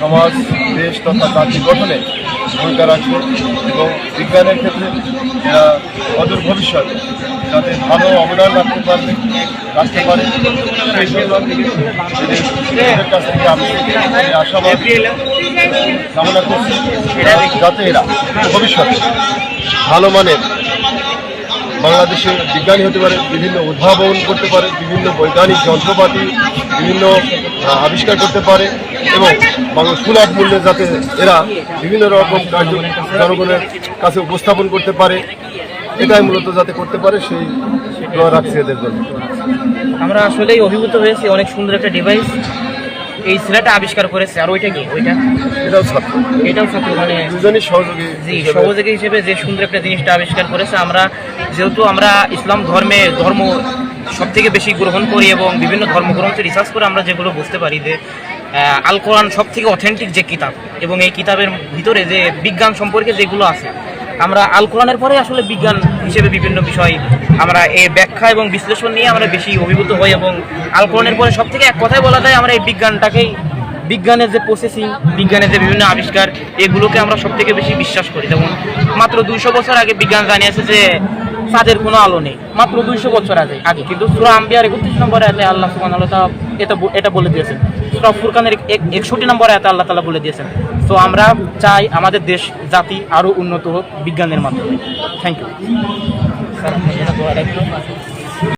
সমাজ, দেশ তথা জাতি গঠনে ভূমিকা রাখবে এবং বিজ্ঞানের ক্ষেত্রে এরা অদূর ভবিষ্যৎ, যাতে ভালো অবদান রাখতে পারবে, রাখতে পারে কাছ থেকে আমি আশাবাদ কামনা করছি যাতে এরা ভবিষ্যতে ভালো মানের বাংলাদেশে বিজ্ঞানী হতে পারে, বিভিন্ন উদ্ভাবন করতে পারে, বিভিন্ন বৈজ্ঞানিক যন্ত্রপাতি, বিভিন্ন আবিষ্কার করতে পারে এবং বাংলা সুলভ মূল্যে যাতে এরা বিভিন্ন রকম কার্য জনগণের কাছে উপস্থাপন করতে পারে এটাই মূলত যাতে করতে পারে সেই রাখছে এদের জন্য। আমরা আসলেই অভিভূত হয়েছি অনেক সুন্দর একটা ডিভাইস এই ছেলেটা আবিষ্কার করেছে আর ওইটা কি? ওইটা? এটাও ছাত্র। এটাও ছাত্র মানে দুজনই সহযোগী জি সহযোগী হিসেবে যে সুন্দর একটা জিনিসটা আবিষ্কার করেছে আমরা যেহেতু আমরা ইসলাম ধর্মে ধর্ম সব থেকে বেশি গ্রহণ করি এবং বিভিন্ন ধর্মগ্রন্থে রিসার্চ করে আমরা যেগুলো বুঝতে পারি যে আল কোরআন সব থেকে অথেন্টিক যে কিতাব এবং এই কিতাবের ভিতরে যে বিজ্ঞান সম্পর্কে যেগুলো আছে, আমরা আল কোরআনের পরে আসলে বিজ্ঞান হিসেবে বিভিন্ন বিষয় আমরা এই ব্যাখ্যা এবং বিশ্লেষণ নিয়ে আমরা বেশি অভিভূত হই এবং আল কোরআনের পরে সব থেকে এক কথায় বলা যায় আমরা এই বিজ্ঞানটাকেই, বিজ্ঞানের যে প্রসেসিং বিজ্ঞানের যে বিভিন্ন আবিষ্কার, এগুলোকে আমরা সব থেকে বেশি বিশ্বাস করি। যেমন মাত্র দুইশো বছর আগে বিজ্ঞান জানিয়েছে যে চাঁদের কোনো আলো নেই। মাত্র দুইশো বছর আগে আগে। কিন্তু সুরা আম্বিয়ার একত্রিশ নম্বর এতে আল্লাহ সুমান আল্লাহ এটা এটা বলে দিয়েছেন। সুরা ফুরকানের এক- একষট্টি নম্বর এতে আল্লাহ তালা বলে দিয়েছেন। তো আমরা চাই আমাদের দেশ, জাতি আরও উন্নত হোক বিজ্ঞানের মাধ্যমে। Thank you